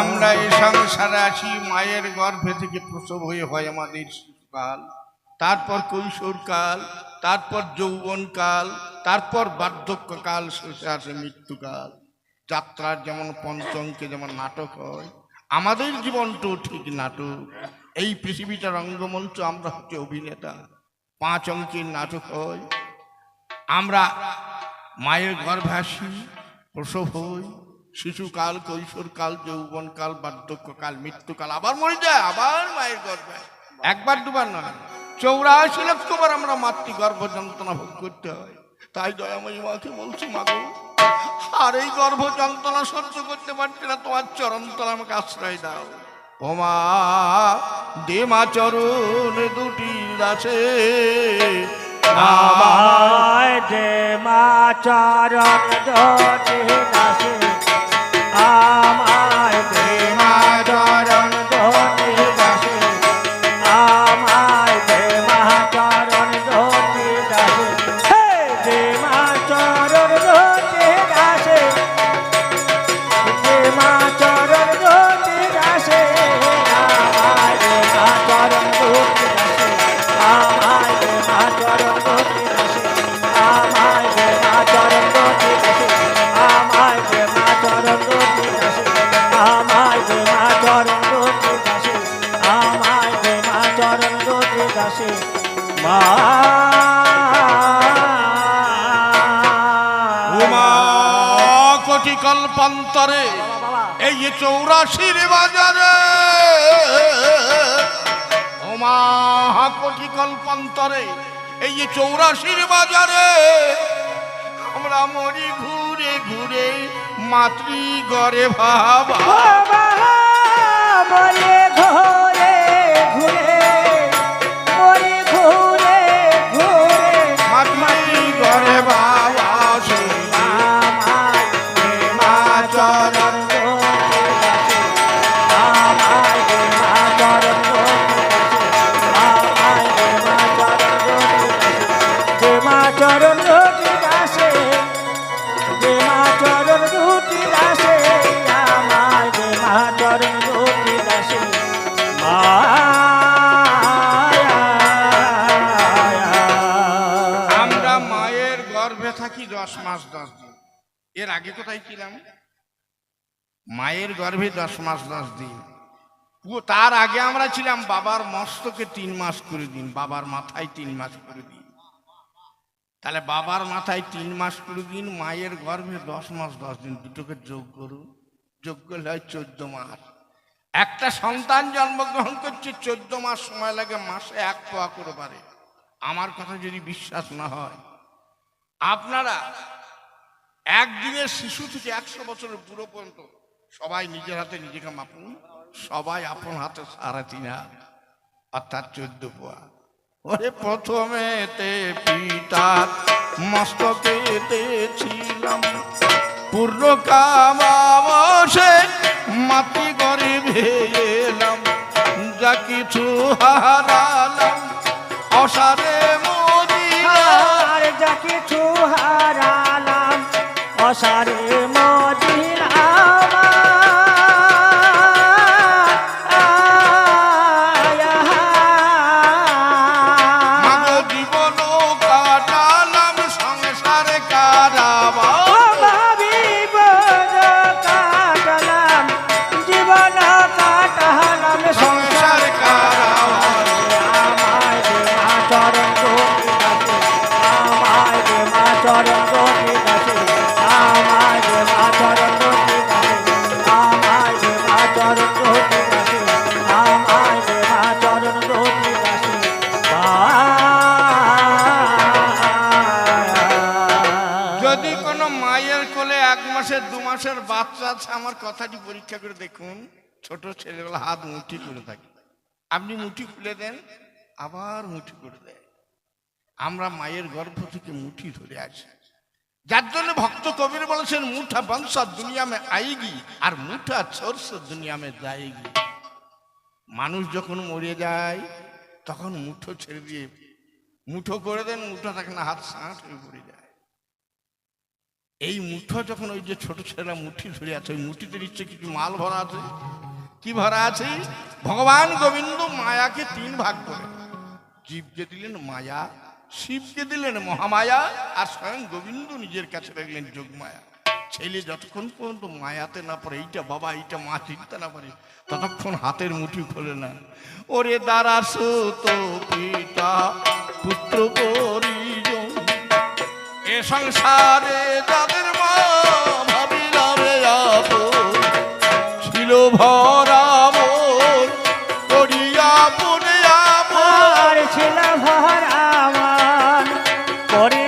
আমরা এই সংসারে আছি, মায়ের গর্ভে থেকে প্রসব হয়ে হয় আমাদের শিশুকাল তারপর কৈশোরকাল, তারপর যৌবনকাল, তারপর বার্ধক্যকাল, শেষে আসে মৃত্যুকাল। যাত্রার যেমন পঞ্চমকে যেমন নাটক হয়, আমাদের জীবনটাও ঠিক নাটক। এই পৃথিবীটা রঙ্গমঞ্চ আমরা হচ্ছে অভিনেতা। পাঁচ অঙ্কের নাটক হয়। আমরা মায়ের গর্ভে আসি, প্রসব হই। শিশুকাল, কৈশোরকাল, যৌবনকাল, বার্ধক্যকাল, মৃত্যুকাল, আবার মরে যায়, আবার মায়ের গর্ভে। একবার, দুবার নয়। চৌরাশি লক্ষবার আমরা মাতৃ গর্ভ যন্ত্রণা ভোগ করতে হয়। তাই দয়াময়ী মাকে বলছি মাগো আর এই গর্ভ যন্ত্রণা সহ্য করতে পারছি না, তোমার চরণতলা আমাকে আশ্রয় দাও। ওমা দে মা চরণ দুটি দাসে আমার আমায় দে মা চরণ ধরে দাসে रा কোটি কল্পান্তরে এই চৌরাশির বাজারে। ওমা কোটি কল্পান্তরে এই চৌরাশির বাজারে। আমরা মরি ঘুরে ঘুরে মাতৃ গড়ে ভাবা। ঘুরে ঘুরে এর আগে কোথায় ছিলাম? মায়ের গর্ভে দশ মাস, দশ দিন। তার আগে আমরা ছিলাম বাবার মস্তকে তিন মাস করে দিন, বাবার মাথায় তিন মাস করে দিন। তাহলে বাবার মাথায় তিন মাস করে দিন, মায়ের গর্ভে দশ মাস, দশ দিন। দুটোকে যোগ করুন যোগ করলে হয় চোদ্দ মাস। একটা সন্তান জন্মগ্রহণ করছে, চোদ্দ মাস সময় লাগে, মাসে এক পোয়া করে পারে আমার কথা যদি বিশ্বাস না হয়, আপনারা একদিনের শিশু থেকে একশো বছরের বুড়ো পর্যন্ত সবাই নিজের হাতে নিজেকে মাপুন। সবাই আপন হাতে সাড়ে তিন অর্থাৎ চোদ্দ পোয়া। ওরে প্রথমে তে পিতা মস্তকেতে ছিলাম। পূর্ণ কামাবসে মাটি করে ভেলাম। যা কিছু হারালাম, অসারে অসারে আমার কথাটি পরীক্ষা করে দেখুন, ছোট ছেলেগুলো হাত মুঠি করে থাকে। আপনি মুঠি খুলে দেন, আবার মুঠি করে দেয়। আমরা মায়ের গর্ভ থেকে মুঠি ধরে আছি যার জন্য ভক্ত কবির বলেছেন মুঠা বংশা দুনিয়া মে আইগি, আর মুঠা সরস দুনিয়া মে যায়গি মানুষ যখন মরে যায়, তখন মুঠো ছেড়ে দিয়ে মুঠো করে দেন, মুঠো থাকে না হাত সাঁট হয়ে পড়ে যায়। এই মুঠো যখন ওই যে ছোট ছেলেরা মুঠি ধরে আছে, ওই মুঠিতে নিশ্চয় কিছু মাল ভরা আছে? কি ভরা আছে? ভগবান গোবিন্দ মায়াকে তিন ভাগ করে। জীবকে দিলেন মায়া শিবকে দিলেন মহামায়া, আর স্বয়ং গোবিন্দ নিজের কাছে রাখলেন যোগমায়া। ছেলে যতক্ষণ পর্যন্ত মায়াতে না পারে এইটা বাবা, এইটা মা চিনতে না পারে ততক্ষণ হাতের মুঠি খোলে না। ওরে দ্বারা সুত পিতা, পুত্র পরিজন এ সংসারে যাদের মা ভাবিলামে ছিল ভরা করিয়া পড়ে আপন ছিল ভরাম করিয়া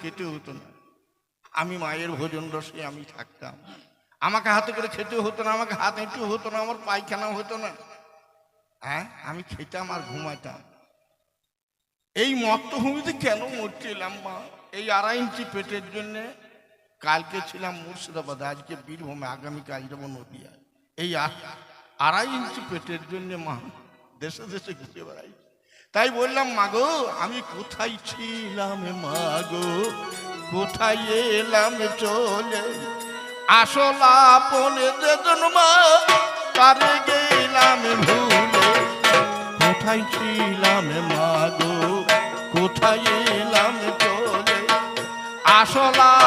খেতে হতো না। আমি মায়ের ভোজন রসে আমি থাকতাম। আমাকে হাতে করে খেতে হতো না, আমাকে হাত হেঁটে হতো না, আমার পায়খানা হতো না। হ্যাঁ আমি খেতাম আর ঘুমাইতাম এই মত্তভূমিতে কেন মরছিলাম মা? এই আড়াই ইঞ্চি পেটের জন্যে কালকে ছিলাম মুর্শিদাবাদ, আজকে বীরভূমে, আগামীকাল যাব নদিয়া এই আড়াই ইঞ্চি পেটের জন্যে মা দেশে দেশে ঘুরে বেড়াই। তাই বললাম, মাগো, আমি কোথায় ছিলাম মাগো কোথায় এলাম, চলে? আসলা পনে যে তারে গেলাম ভুলে। কোথায় ছিলাম মাগো কোথায় এলাম, চলে? আসলা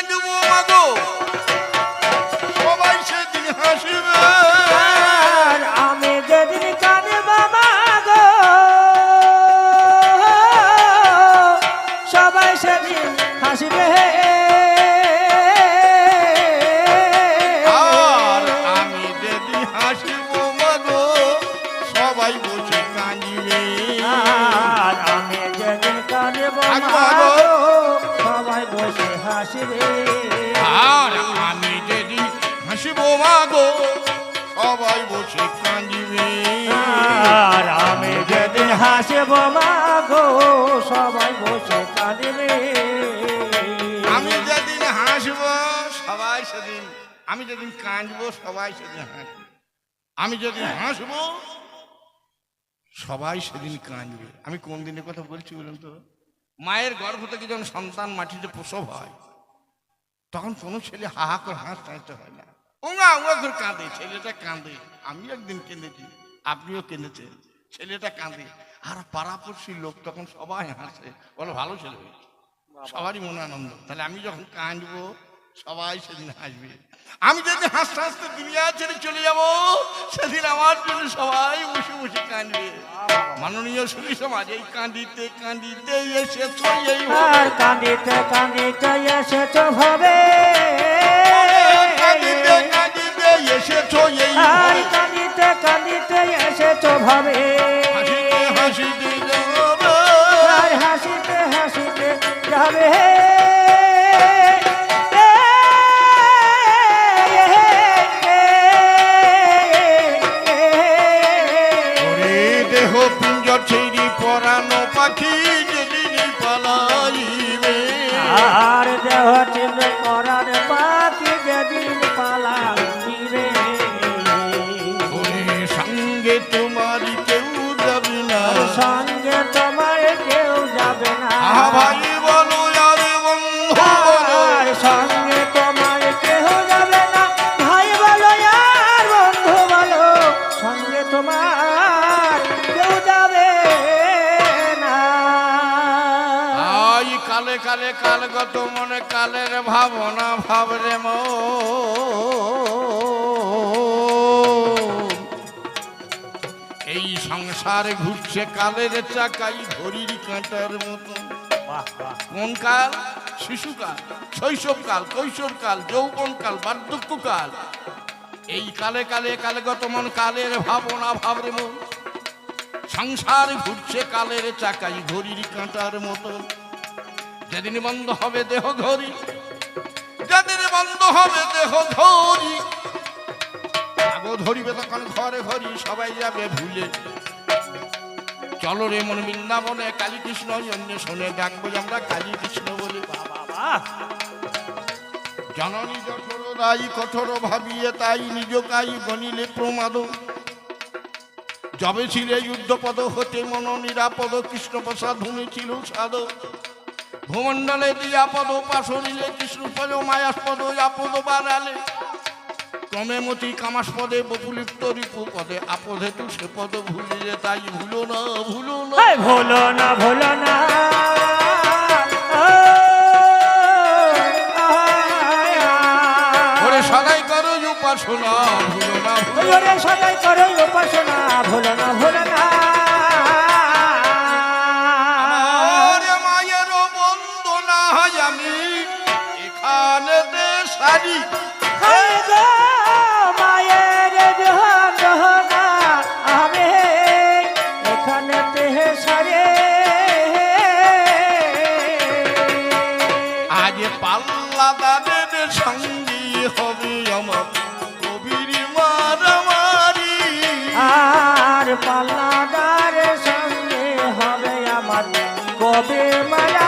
যেদিন হাসবে। আর আমি যেদিন হাসবো মাগো সবাই বসে কাঁদিবে। আর আমি যেদিন হাসব মা গো সবাই বসে কাঁদবে। আমি যেদিন হাসবো সবাই সেদিন আমি যেদিন কাঁদবো সবাই সেদিন হাসবে। আমি যেদিন হাসবো সবাই সেদিন কাঁদবে। আমি কোন দিনের কথা বলছি বলুন তো? মায়ের গর্ভ থেকে যখন সন্তান মাটিতে প্রসব হয়? তখন কোনো ছেলে হাহা করে হাঁস চাইতে হয় না। ওঙা ওঙা করে কাঁদে ছেলেটা কাঁদে। আমি একদিন কেঁদেছি আপনিও কেঁদেছেন ছেলেটা কাঁদে। আর পাড়াপড়শির লোক তখন সবাই হাসে বলো ভালো ছেলে হয়েছে। সবারই মনে আনন্দ। তাহলে আমি যখন কাঁদবো সবাই সেদিন হাসবে। আমি যদি হাসতে হাসতে দুনিয়া ছেড়ে চলে যাব সেদিন আমার জন্য সবাই বসে বসে কাঁদবে। মাননীয় সুরী সমাজ এই কাঁদিতে কাঁদিতে এসেছ এই আর কান্দিতে কান্দিতে এসেছ ভাবে কাঁদিতে কাঁদিতে এসেছ এই আর কান্দিতে কান্দিতে এসেছ ভাবে Rocky. কালে কালগত মনে কালের ভাবনা ভাবরে মো। এই সংসারে ঘুরছে কালের চাকাই ঘড়ির কাঁটার মতো। কোন কাল? শিশুকাল শৈশবকাল কৈশোরকাল যৌবনকাল বার্ধক্যকাল। এই কালে কালে কালগত মন কালের ভাবনা ভাবরে মন সংসার ঘুরছে কালের চাকাই ঘড়ির কাঁটার মতো। যেদিন বন্ধ হবে দেহ ঘড়ি যেদিন বন্ধ হবে দেহ ঘড়ি। আগো ধরিবে তখন ঘরে ঘড়ি সবাই যাবে ভুলে। চলো রে মন বৃন্দাবনে কালী কৃষ্ণ অন্য শুনে ডাকবো আমরা কালী কৃষ্ণ বলে। জননী জঠর রাই কঠোর ভাবিয়ে তাই নিজ কাই গণিলে প্রমাদ। যবে ছিলে যুদ্ধপদ হতে মন নিরাপদ কৃষ্ণ প্রসাদ ছিল সাদ ভূমণ্ডলে দিয়া পদ পাশরিলে কৃষ্ণ পদ মায়াস্পদ আপদ বাড়ালে ক্রমে মতি কামাসপদে বপুলিপ্ত রিপু পদে আপদে তু সে পদ ভুলিলে তাই ভুলো না ভুলো না। ভুলো না ভুলো না। সদাই করো উপাসনা ভুলো না সদাই করো উপাসনা। কবে মায়া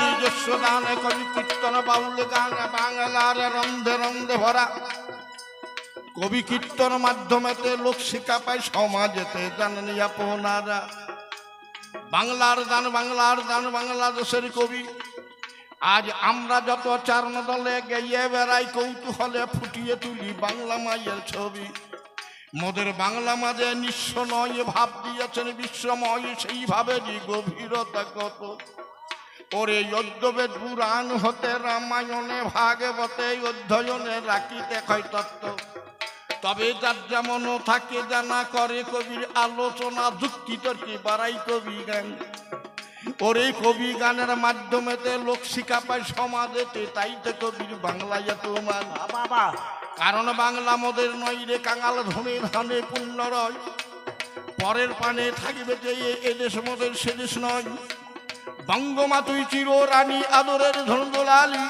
নিজস্ব কবি কীর্তন বাউল রন্ধে রন্ধে ভরা। কবি কীর্তন মাধ্যমেতে লোক শিক্ষা পায় সমাজেতে জানেন আপনারা। বাংলার গান বাংলার গান বাংলাদেশের কবি। আজ আমরা যত চারণ দলে গেয়ে বেড়াই কৌতূহলে ফুটিয়ে তুলি বাংলা মায়ের ছবি। মোদের বাংলা মাঝে নিঃস্ব নয় ভাব দিয়েছেন বিশ্বময় সেইভাবে গভীরতা কত? ওরে যজ্ঞবেদ পুরাণ হতে রামায়ণে, ভাগবতে অধ্যয়নে রাখিতে হয় তত্ত্ব। তবে যার যেমন থাকে, জানা করে কবির আলোচনা যুক্তি তর্কি বাড়াই কবি গান ওরে কবি গানের মাধ্যমেতে লোক শিখা পায় সমাজেতে তাই তো কবির বাংলায় তোমার। বাবা। কারণ বাংলা মোদের নয় রে কাঙাল ধনে ধানে পুণ্য রয়। পরের পানে থাকিবে যে এদেশ মোদের সেদেশ নয়। বঙ্গমা তুই চির রানী আদরের ধনদোলালি।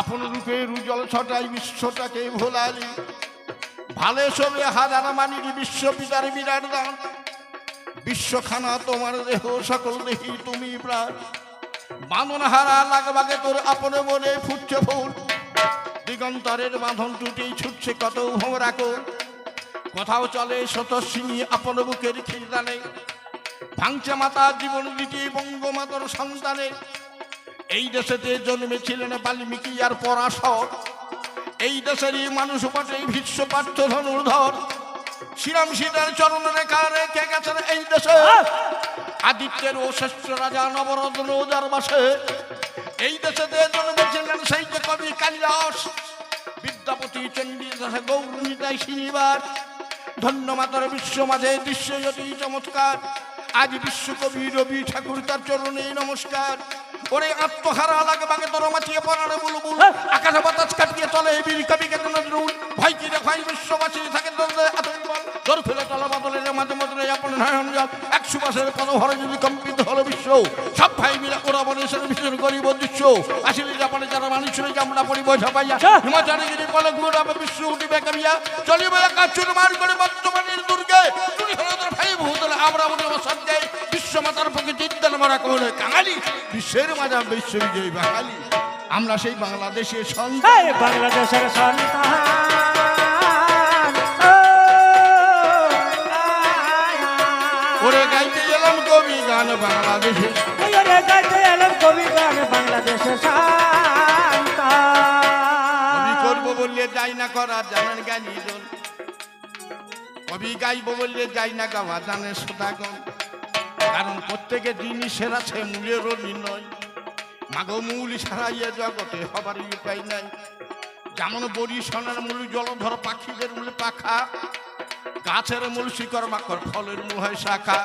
আপন রূপে রুজল ছটাই বিশ্বটাকে ভোলালি। ভালে সবে হাজার মানিক বিশ্ব পিতার বিরাট দান। বিশ্বখানা তোমার দেহ সকল দেহি তুমি প্রাণ। বাঁধন হারা লাগবাগে তোর আপনে মনে ফুটছে ফুল। দিগন্তরের বাঁধন টুটেই ছুটছে কত ভোমরা কোল কোথাও চলে শতসিনী আপন বুকের খিলদানে। ভাঙছে মাতা জীবন দিতে বঙ্গমাতার সন্তানে। এই দেশেতে জন্মেছিলেন বাল্মীকি আর পরাশর। এই দেশেরই মানুষ বটে ভীষ্ম পার্থ ধনুর্ধর। শ্রীরাম সীতার চরণ রেখা রেখে গেছেন এই দেশে। আদিত্যের ও শ্রেষ্ঠ রাজা নবরত্ন যার বাসে এই দেশেতে জন্মেছিলেন সেই যে কবি কালিদাস, বিদ্যাপতি চণ্ডী দাসে গৌরীতাই শ্রীনিবাস। ধন্য মাতার বিশ্ব মাঝে দৃশ্য অতি চমৎকার। আজ বিশ্বকবি রবি ঠাকুর তার চরণে নমস্কার। ওরে আত্মহারা লাগে বাগে তোর মাছিয়ে পড়ারে বুলবুল আকাশে বাতাস কাটিয়ে চলে বীর কবি কেন নজরুল ভয় কি রে দেখাই বিশ্ববাসী থাকে বল দর ফেলে চলা বদলে মাঝে মাঝে আপন নয়ন জল। একশো মাসের পদ ভরে যদি কম্পিত বিশ্ব। সব ভাই মিলে ওরা বনেশের ভীষণ গরিব দৃশ্য আসলে জাপানে যারা মানুষ শুনে আমরা পরিবহ ঝাপাইয়া হিমাচলে গিরি বলে ঘুরাবে বিশ্ব উঠিবে কামিয়া চলিবে একা চুরমার করে বর্তমানের দুর্গে। তুমি হলো তোর ভাই ভূতলে আমরা মনে বসত যাই বিশ্ব মাতার পক্ষে চিন্তা মারা কোনে কাঙালি। বিশ্বের মাঝা বিশ্ববিজয়ী বাঙালি। আমরা সেই বাংলাদেশের সন্তান। বাংলাদেশের সন্তান। বাংলাদেশে। গাইতে এলাম কবি গান কবি করব বললে যাই না করা জানেন জ্ঞানী জন। কবি গাইবো বললে যাই না গাওয়া জানে শ্রোতাগণ কারণ প্রত্যেকে জিনিসের আছে মূলেরও নির্ণয় মাগো মূল সারাইয়ে জগতে হবার উপায় নাই। যেমন বড়ি সোনার মূল জলধর পাখিদের মূল পাখা। গাছের মূল শিকড় মাকড় ফলের মূল হয় শাখা।